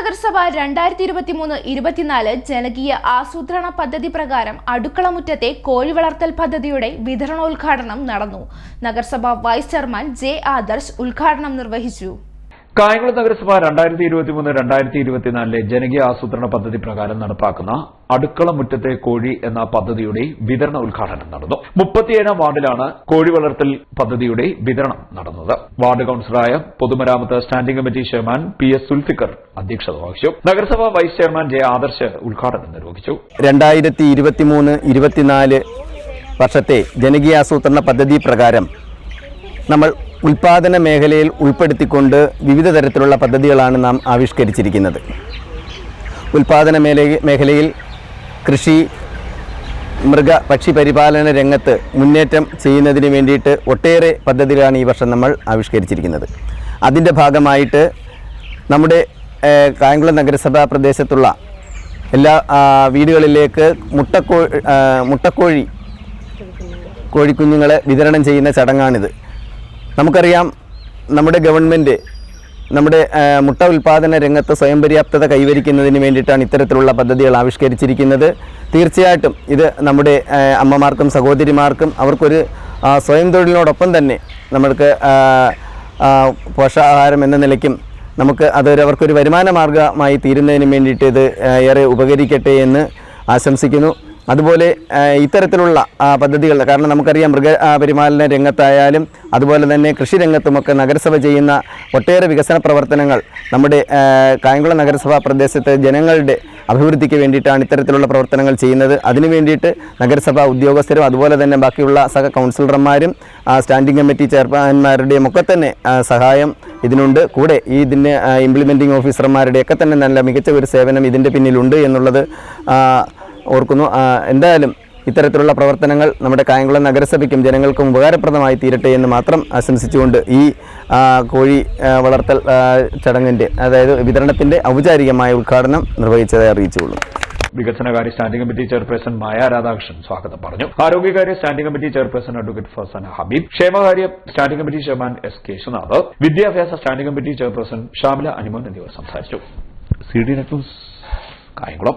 നഗരസഭ രണ്ടായിരത്തി ഇരുപത്തി മൂന്ന് ഇരുപത്തിനാല് ജനകീയ ആസൂത്രണ പദ്ധതി പ്രകാരം അടുക്കളമുറ്റത്തെ കോഴി വളർത്തൽ പദ്ധതിയുടെ വിതരണോദ്ഘാടനം നടന്നു. നഗരസഭ വൈസ് ചെയർമാൻ ജെ ആദർശ് ഉദ്ഘാടനം നിർവഹിച്ചു. കായംകുളം നഗരസഭ രണ്ടായിരത്തി ഇരുപത്തിമൂന്ന് രണ്ടായിരത്തി ഇരുപത്തിനാലിലെ ജനകീയ ആസൂത്രണ പദ്ധതി പ്രകാരം നടപ്പാക്കുന്ന അടുക്കള മുറ്റത്തെ കോഴി എന്ന പദ്ധതിയുടെ വിതരണ ഉദ്ഘാടനം നടന്നു. മുപ്പത്തിയേഴാം വാർഡിലാണ് കോഴി വളർത്തൽ പദ്ധതിയുടെ വിതരണം നടന്നത്. വാർഡ് കൌൺസിലറായ പൊതുമരാമത്ത് standing committee chairman P S Zulfikar അധ്യക്ഷത വഹിച്ചു. നഗരസഭാ വൈസ് ചെയർമാൻ ജെ ആദർശ് ഉദ്ഘാടനം നിർവഹിച്ചു. രണ്ടായിരത്തി ഇരുപത്തിമൂന്ന് ഇരുപത്തിനാല് വർഷത്തെ ജനകീയാസൂത്രണ പദ്ധതി പ്രകാരം നമ്മൾ ഉൽപാദന മേഖലയിൽ ഉൾപ്പെടുത്തിക്കൊണ്ട് വിവിധ തരത്തിലുള്ള പദ്ധതികളാണ് നാം ആവിഷ്കരിച്ചിരിക്കുന്നത്. ഉൽപാദന മേഖലയിൽ കൃഷി മൃഗ പക്ഷി പരിപാലന രംഗത്ത് മുന്നേറ്റം ചെയ്യുന്നതിന് വേണ്ടിയിട്ട് ഒട്ടേറെ പദ്ധതികളാണ് ഈ വർഷം നമ്മൾ ആവിഷ്കരിച്ചിരിക്കുന്നത്. അതിന്റെ ഭാഗമായിട്ട് നമ്മുടെ കായംകുളം നഗരസഭാ പ്രദേശത്തുള്ള എല്ലാ വീടുകളിലേക്ക് മുട്ടക്കോ മുട്ടക്കോഴി കോഴിക്കുഞ്ഞുങ്ങളെ വിതരണം ചെയ്യുന്ന ചടങ്ങാണിത്. നമുക്കറിയാം നമ്മുടെ ഗവൺമെന്റ് നമ്മുടെ മുട്ട ഉൽപ്പാദന രംഗത്ത് സ്വയം പര്യാപ്തത കൈവരിക്കുന്നതിന് വേണ്ടിയിട്ടാണ് ഇത്തരത്തിലുള്ള പദ്ധതികൾ ആവിഷ്കരിച്ചിരിക്കുന്നത്. തീർച്ചയായിട്ടും ഇത് നമ്മുടെ അമ്മമാർക്കും സഹോദരിമാർക്കും അവർക്കൊരു സ്വയം തൊഴിലിനോടൊപ്പം തന്നെ നമ്മൾക്ക് പോഷകാഹാരം എന്ന നിലയ്ക്കും നമുക്ക് അതൊരു അവർക്കൊരു വരുമാന മാർഗമായി തീരുന്നതിന് വേണ്ടിയിട്ട് ഇത് ഏറെ ഉപകരിക്കട്ടെ എന്ന് ആശംസിക്കുന്നു. അതുപോലെ ഇത്തരത്തിലുള്ള പദ്ധതികൾ കാരണം നമുക്കറിയാം മൃഗ പരിപാലന രംഗത്തായാലും അതുപോലെ തന്നെ കൃഷി രംഗത്തുമൊക്കെ നഗരസഭ ചെയ്യുന്ന ഒട്ടേറെ വികസന പ്രവർത്തനങ്ങൾ നമ്മുടെ കായംകുളം നഗരസഭാ പ്രദേശത്തെ ജനങ്ങളുടെ അഭിവൃദ്ധിക്ക് വേണ്ടിയിട്ടാണ് ഇത്തരത്തിലുള്ള പ്രവർത്തനങ്ങൾ ചെയ്യുന്നത്. അതിനു വേണ്ടിയിട്ട് നഗരസഭാ ഉദ്യോഗസ്ഥരും അതുപോലെ തന്നെ ബാക്കിയുള്ള സഹ കൗൺസിലർമാരും സ്റ്റാൻഡിംഗ് കമ്മിറ്റി ചെയർമാൻമാരുടെയും ഒക്കെ തന്നെ സഹായം ഇതിനുണ്ട്. കൂടെ ഈ ഇതിന്റെ ഇംപ്ലിമെന്റിംഗ് ഓഫീസർമാരുടെയൊക്കെ തന്നെ നല്ല മികച്ച ഒരു സേവനം ഇതിന്റെ പിന്നിലുണ്ട് എന്നുള്ളത് ഓർക്കുന്നു. എന്തായാലും ഇത്തരത്തിലുള്ള പ്രവർത്തനങ്ങൾ നമ്മുടെ കായംകുളം നഗരസഭയ്ക്കും ജനങ്ങൾക്കും ഉപകാരപ്രദമായി തീരട്ടെ എന്ന് മാത്രം ആശംസിച്ചുകൊണ്ട് ഈ കോഴി വളർത്തൽ ചടങ്ങിന്റെ അതായത് വിതരണത്തിന്റെ ഔപചാരികമായ ഉദ്ഘാടനം നിർവഹിച്ചതായി അറിയിച്ചുകൊള്ളും വികസനകാര്യ standing committee chairperson Maya Radhakrishnan സ്വാഗതം പറഞ്ഞു. ആരോഗ്യകാര്യ standing committee chairperson advocate Fasan Habeeb ക്ഷേമകാര്യ standing committee chairman S Keshunath വിദ്യാഭ്യാസ standing committee chairperson Shamila Animon എന്നിവർ സംസാരിച്ചു. C D net news Kayamkulam.